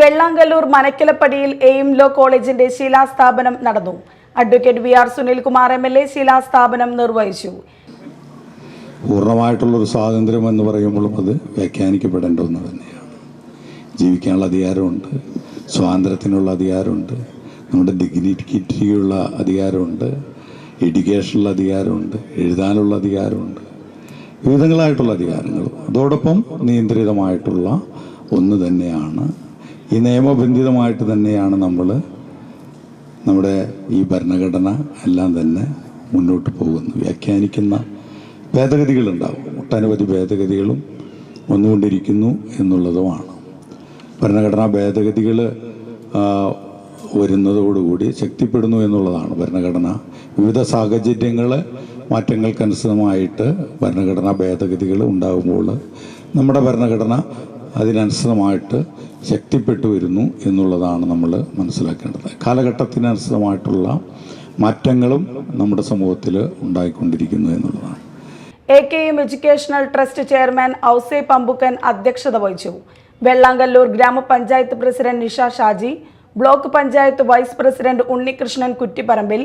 Vellangallur മനക്കിലപ്പടിയിൽ aim law കോളേജിന്റെ ശിലാസ്ഥാപനം നടന്നു. Advocate V R Sunilkumar M L A ശിലാസ്ഥാപനം നിർവഹിച്ചു. പൂർണമായിട്ടുള്ളൊരു സ്വാതന്ത്ര്യം എന്ന് പറയുമ്പോഴും അത് വ്യാഖ്യാനിക്കപ്പെടേണ്ട ഒന്ന് തന്നെയാണ്. ജീവിക്കാനുള്ള അധികാരമുണ്ട് സ്വാതന്ത്ര്യത്തിനുള്ള അധികാരമുണ്ട് നമ്മുടെ ഡിഗ്നിറ്റിക്കുള്ള അധികാരമുണ്ട് എഡ്യൂക്കേഷനുള്ള അധികാരമുണ്ട് എഴുതാനുള്ള അധികാരമുണ്ട് വിവിധങ്ങളായിട്ടുള്ള അധികാരങ്ങളും. അതോടൊപ്പം നിയന്ത്രിതമായിട്ടുള്ള ഒന്ന് തന്നെയാണ് ഈ നിയമബന്ധിതമായിട്ട് തന്നെയാണ് നമ്മൾ നമ്മുടെ ഈ ഭരണഘടന എല്ലാം തന്നെ മുന്നോട്ട് പോകുന്നു വ്യാഖ്യാനിക്കുന്ന ഭേദഗതികളുണ്ടാവും. ഒട്ടനവധി ഭേദഗതികളും വന്നുകൊണ്ടിരിക്കുന്നു എന്നുള്ളതുമാണ്. ഭരണഘടനാ ഭേദഗതികൾ വരുന്നതോടുകൂടി ശക്തിപ്പെടുന്നു എന്നുള്ളതാണ് ഭരണഘടന. വിവിധ സാഹചര്യങ്ങൾ മാറ്റങ്ങൾക്കനുസൃതമായിട്ട് ഭരണഘടനാ ഭേദഗതികൾ ഉണ്ടാകുമ്പോൾ നമ്മുടെ ഭരണഘടന അതിനനുസൃതമായിട്ട് ശക്തിപ്പെട്ടു വരുന്നു എന്നുള്ളതാണ് നമ്മൾ മനസ്സിലാക്കേണ്ടത്. കാലഘട്ടത്തിനനുസൃതമായിട്ടുള്ള മാറ്റങ്ങളും നമ്മുടെ സമൂഹത്തിൽ ഉണ്ടായിക്കൊണ്ടിരിക്കുന്നു എന്നുള്ളതാണ്. A K M educational trust chairman Ouse Pampukkan അധ്യക്ഷത വഹിച്ചു. വെള്ളാങ്കല്ലൂർ ഗ്രാമപഞ്ചായത്ത് president Nisha Shaji block panchayat vice president Unnikrishnan Kuttipparambil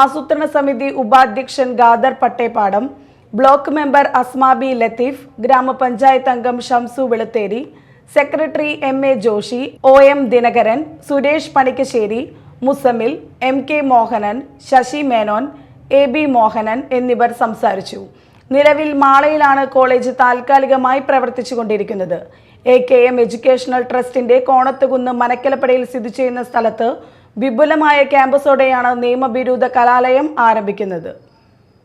ആസൂത്രണ സമിതി ഉപാധ്യക്ഷൻ gather Pattepadam block member Asmabi Latheef ഗ്രാമപഞ്ചായത്ത് അംഗം Shamsu Velutheri secretary M A Joshy O M Dinakaran Suresh Panikkassery Musammil M K Mohanan Sasi Menon A B Mohanan എന്നിവർ സംസാരിച്ചു. നിലവിൽ മാളയിലാണ് college താൽക്കാലികമായി പ്രവർത്തിച്ചുകൊണ്ടിരിക്കുന്നത്. എ കെ എം എഡ്യൂക്കേഷണൽ ട്രസ്റ്റിന്റെ കോണത്തുകുന്ന് മനക്കലപ്പടയിൽ സ്ഥിതി ചെയ്യുന്ന സ്ഥലത്ത് വിപുലമായ ക്യാമ്പസോടെയാണ് നിയമബിരുദ കലാലയം ആരംഭിക്കുന്നത്.